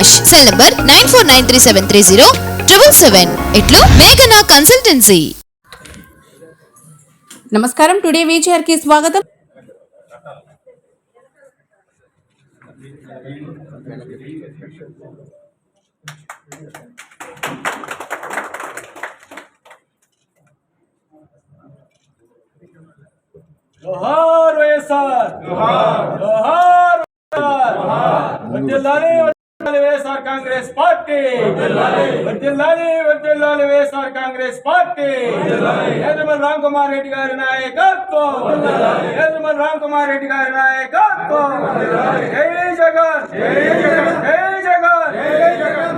Cell number nine four nine three seven three zero triple seven ఇట్లు మేఘనా consultancy నమస్కారం today వీచర్కి స్వాగతం జోహార్ వైఎస్ఆర్ జోహార్ జోహార్ వర్ధిల్లాలి వర్ధిల్లాలి వైఎస్ఆర్ కాంగ్రెస్ పార్టీ వర్ధిల్లాలి వర్ధిల్లాలి వైఎస్ఆర్ కాంగ్రెస్ పార్టీ యజమన్ రామ్ కుమార్ రెడ్డి గారి నాయకత్వం యజమన్ రామ్ కుమార్ రెడ్డి గారి నాయకత్వం జై జగన్ జై జగన్ జై జగన్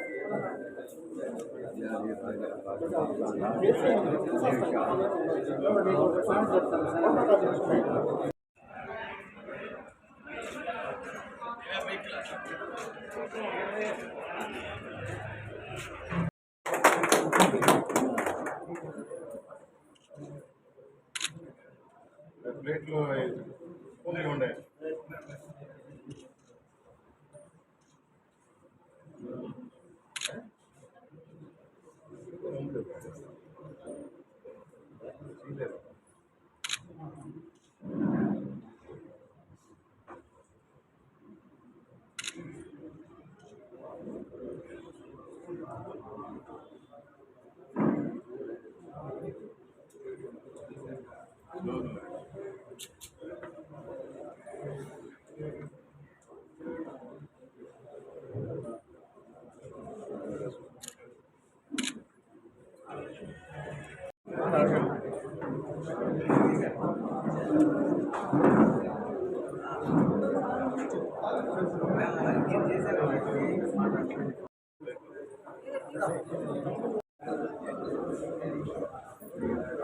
ప్లేట్లో పూర్తిగా ఉన్నాయి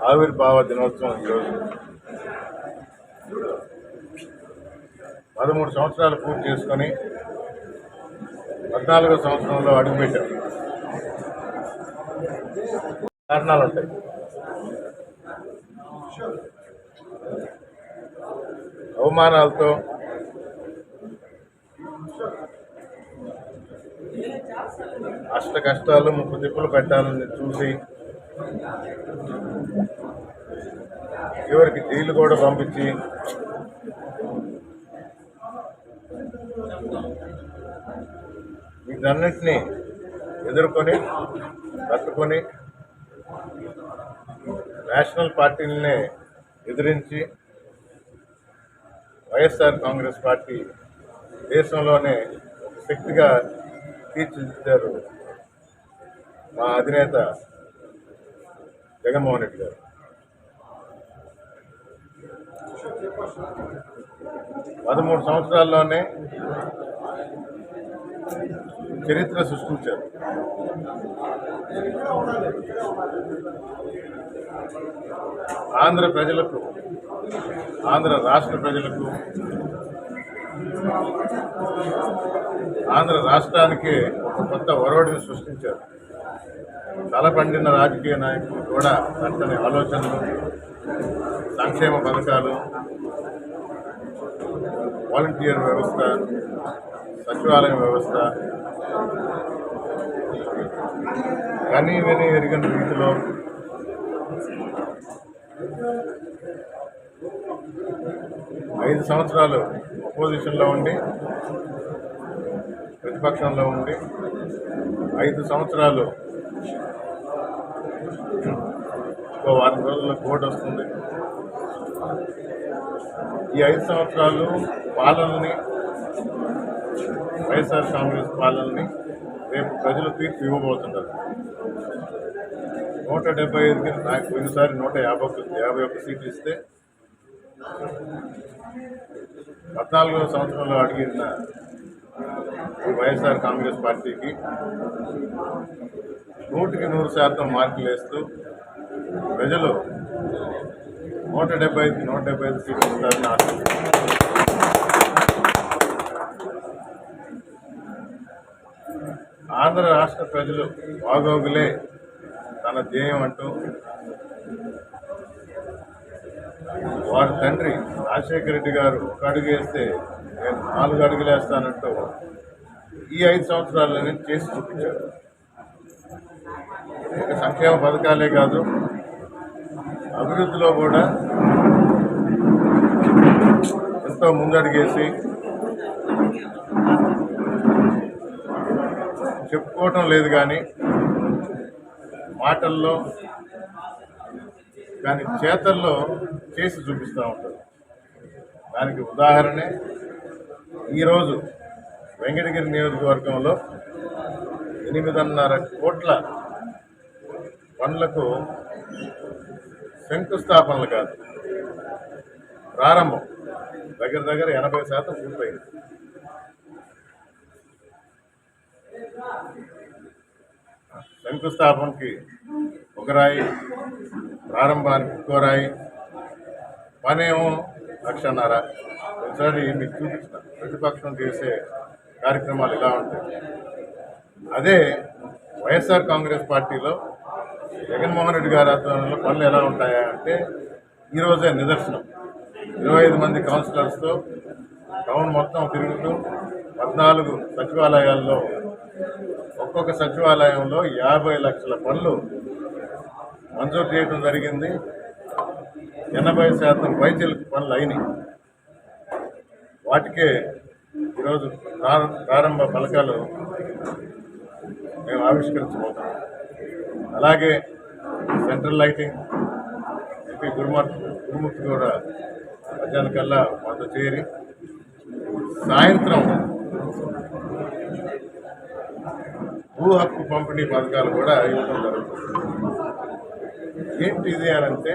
ఆవిర్భావ దినోత్సవం ఈరోజు. పదమూడు సంవత్సరాలు పూర్తి చేసుకొని పద్నాలుగో సంవత్సరంలో అడుగుపెట్టాం కారణాలు ఉంటాయి. అవమానాలతో అష్ట కష్టాలు ముప్పు తిప్పులు పెట్టాలని చూసి చివరికి జైలు కూడా పంపించి వీటన్నిటినీ ఎదుర్కొని తట్టుకొని నేషనల్ పార్టీలనే ఎదిరించి వైఎస్ఆర్ కాంగ్రెస్ పార్టీ దేశంలోనే శక్తిగా తీర్చిదిద్దారు మా అధినేత జగన్మోహన్ రెడ్డి గారు. పదమూడు సంవత్సరాల్లోనే చరిత్ర సృష్టించారు. ఆంధ్ర ప్రజలకు ఆంధ్ర రాష్ట్ర ప్రజలకు ఆంధ్ర రాష్ట్రానికి ఒక కొత్త ఒరవడిని సృష్టించారు. తలపండిన రాజకీయ నాయకులు కూడా అతని ఆలోచనలు సంక్షేమ పథకాలు వాలంటీర్ వ్యవస్థ సచివాలయ వ్యవస్థ కనీ విని ఎరిగిన రీతిలో ఐదు సంవత్సరాలు అపోజిషన్లో ఉండి ప్రతిపక్షంలో ఉండి ఐదు సంవత్సరాలు ఒక వారం రోజుల్లో కోర్టు వస్తుంది. ఈ ఐదు సంవత్సరాలు పాలనని వైఎస్ఆర్ కాంగ్రెస్ పాలనని రేపు ప్రజలు తీర్పు ఇవ్వబోతున్నారు. నూట డెబ్బై ఐదుకి నాకు పోయినసారి నూట యాభై యాభై ఒక్క సీట్లు ఇస్తే పద్నాలుగవ సంవత్సరంలో అడిగిన వైఎస్ఆర్ కాంగ్రెస్ పార్టీకి నూటికి నూరు శాతం మార్కులు వేస్తూ ప్రజలు నూట డెబ్బై ఐదు నూట డెబ్బై ఐదు సీట్లు ఇస్తారని ఆంధ్ర రాష్ట్ర ప్రజలు బాగోగులే తన ధ్యేయం అంటూ వారి తండ్రి రాజశేఖర రెడ్డి గారు ఒక అడుగు వేస్తే నేను నాలుగు అడుగులు వేస్తానంటూ ఈ ఐదు సంవత్సరాలని చేసి చూపించారు ఇక సంక్షేమ పథకాలే కాదు అభివృద్ధిలో కూడా ఎంతో ముందడిగేసి చెప్పుకోవటం లేదు కానీ మాటల్లో కానీ చేతల్లో చేసి చూపిస్తూ ఉంటారు. దానికి ఉదాహరణే ఈరోజు వెంకటగిరి నియోజకవర్గంలో ఎనిమిదిన్నర కోట్ల పనులకు శంకుస్థాపనలు కాదు ప్రారంభం దగ్గర దగ్గర ఎనభై శాతం పూర్తయింది. శంకుస్థాపనకి ఒక రాయి ప్రారంభానికి ఇంకో రాయి పనేమో లక్షన్నర. ఒకసారి మీకు చూపిస్తాను ప్రతిపక్షం చేసే కార్యక్రమాలు ఇలా ఉంటాయి. అదే వైఎస్ఆర్ కాంగ్రెస్ పార్టీలో జగన్మోహన్ రెడ్డి గారి ఆధ్వర్యంలో పనులు ఎలా ఉంటాయా అంటే ఈరోజే నిదర్శనం. ఇరవై ఐదు మంది కౌన్సిలర్స్తో టౌన్ మొత్తం తిరుగుతూ పద్నాలుగు సచివాలయాల్లో ఒక్కొక్క సచివాలయంలో యాభై లక్షల పనులు మంజూరు చేయడం జరిగింది. ఎనభై శాతం వైద్యులకు పనులు అయినాయి. వాటికే ఈరోజు ప్రారంభ ఫలకాలు మేము ఆవిష్కరించబోతాం అలాగే central lighting MP Gurumurthy Gurumurthy కూడా మధ్యాహ్నం కల్లా మాతో చేరి సాయంత్రం భూ హక్కు పంపిణీ పథకాలు కూడా ఇవ్వడం జరుగుతుంది. ఏంటి ఇది అని అంటే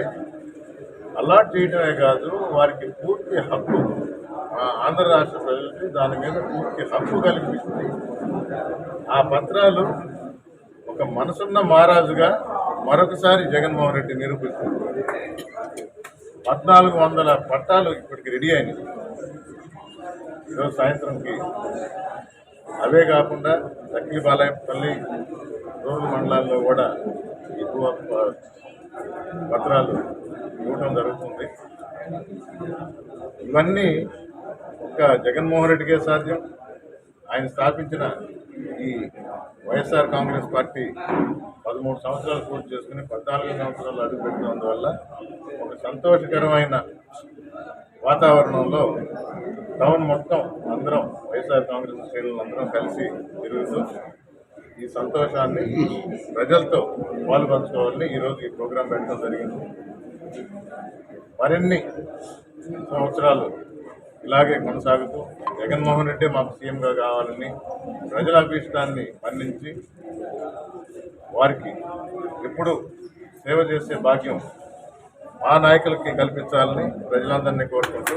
అలాట్ చేయడమే కాదు వారికి పూర్తి హక్కు. ఆంధ్ర రాష్ట్ర ప్రజలకి దాని మీద పూర్తి హక్కు కల్పిస్తుంది. ఆ పత్రాలు ఒక మనసున్న మహారాజుగా మరొకసారి జగన్మోహన్ రెడ్డి నిరూపిస్తుంది పద్నాలుగు వందల పట్టాలు ఇప్పటికి రెడీ అయినాయి. ఈరోజు సాయంత్రంకి అవే కాకుండా దక్కిలి బాలయపల్లి రూరల్ మండలాల్లో కూడా ఎక్కువ పత్రాలు ఇవ్వడం జరుగుతుంది. ఇవన్నీ ఒక జగన్మోహన్ రెడ్డికే సాధ్యం. ఆయన స్థాపించిన ఈ వైఎస్ఆర్ కాంగ్రెస్ పార్టీ పదమూడు సంవత్సరాలు పూర్తి చేసుకుని పద్నాలుగు సంవత్సరాలు అడుగుపెట్టినందువల్ల ఒక సంతోషకరమైన వాతావరణంలో టౌన్ మొత్తం అందరం వైఎస్ఆర్ కాంగ్రెస్ శ్రేణులు అందరం కలిసి తిరుగుతూ ఈ సంతోషాన్ని ప్రజలతో పాల్పంచుకోవాలని ఈరోజు ఈ ప్రోగ్రాం పెట్టడం జరిగింది. మరిన్ని సంవత్సరాలు ఇలాగే కొనసాగుతూ జగన్మోహన్ రెడ్డి మాకు సీఎంగా కావాలని ప్రజల అభిష్టాన్ని మన్నించి వారికి ఎప్పుడు సేవ చేసే భాగ్యం మా నాయకులకి కల్పించాలని ప్రజలందరినీ కోరుకుంటూ